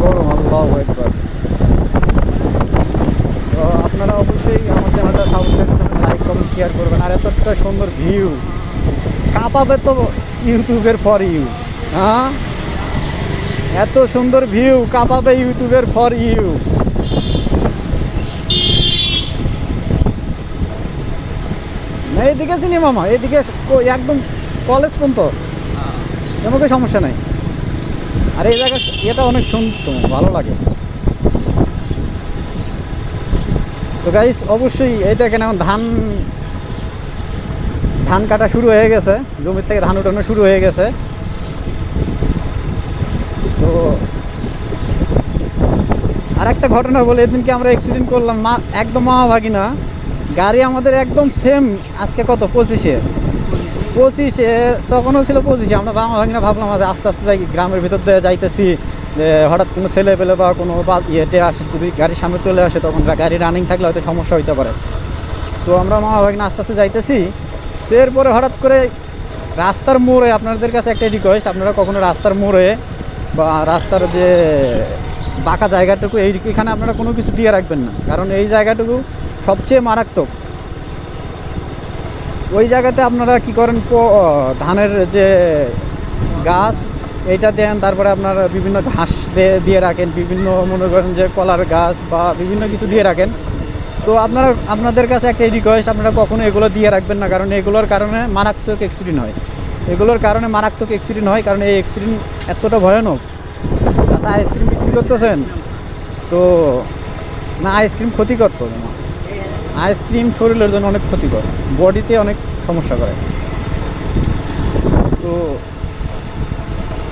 গরম আল্লাহ একবার তো আপনারা অবশ্যই আমার চ্যানেলটা সাবস্ক্রাইব করবেন লাইক কমেন্ট শেয়ার করবেন। আর এতটা সুন্দর ভিউ কাঁপাবে তো ইউটিউবের ফর ইউ হ্যাঁ? এত সুন্দর ভিউ কাঁপাবে ইউটিউবের ফর ইউ না এদিকে চিনি মামা এদিকে একদম কলেজ পর্যন্ত। আমাকে সমস্যা নাই। আর এই জায়গা এটা অনেক সুন্দর, ভালো লাগে। তো গাইস অবশ্যই এই দেখেন এখন ধান ধান কাটা শুরু হয়ে গেছে। জমির থেকে ধান উঠানো শুরু হয়ে গেছে। তো আর একটা ঘটনা বলে, এদিনকে আমরা অ্যাক্সিডেন্ট করলাম মা একদম মামাভাগি না। গাড়ি আমাদের একদম সেম আজকে কত? পঁচিশে। পঁচিশে, তখনও ছিল পঁচিশে। আমরা বাবা ভাগিনা ভাবলাম যে আস্তে আস্তে যাই, গ্রামের ভিতর দিয়ে যাইতেছি। যে হঠাৎ কোনো ছেলে পেলে বা কোনো ইয়েতে আসে, যদি গাড়ির সামনে চলে আসে, তখন গাড়ি রানিং থাকলে হয়তো সমস্যা হইতে পারে। তো আমরা মামা ভাগিনা আস্তে আস্তে যাইতেছি। তো এরপরে হঠাৎ করে রাস্তার মোড়ে আপনাদের কাছে একটা রিকোয়েস্ট আপনারা কখনো রাস্তার মোড়ে বা রাস্তার যে বাঁকা জায়গাটুকু এইখানে আপনারা কোনো কিছু দিয়ে রাখবেন না। কারণ এই জায়গাটুকু সবচেয়ে মারাত্মক। ওই জায়গাতে আপনারা কি করেন? ধানের যে গাছ, এইটা দেন, তারপরে আপনারা বিভিন্ন ঘাস দিয়ে- রাখেন, বিভিন্ন মনে করেন যে কলার গাছ বা বিভিন্ন কিছু দিয়ে রাখেন। তো আপনারা, আপনাদের কাছে একটা রিকোয়েস্ট আপনারা কখনো এগুলো দিয়ে রাখবেন না, কারণ এগুলোর কারণে মারাত্মক অ্যাক্সিডেন্ট হয়। এগুলোর কারণে মারাত্মক অ্যাক্সিডেন্ট হয়, কারণ এই অ্যাক্সিডেন্ট এতটা ভয়ানক। আচ্ছা আইসক্রিম বিক্রি করতেছেন? তো না আইসক্রিম ক্ষতিকর তো না আইসক্রিম শরীরের জন্য অনেক ক্ষতিকর বডিতে অনেক সমস্যা করে।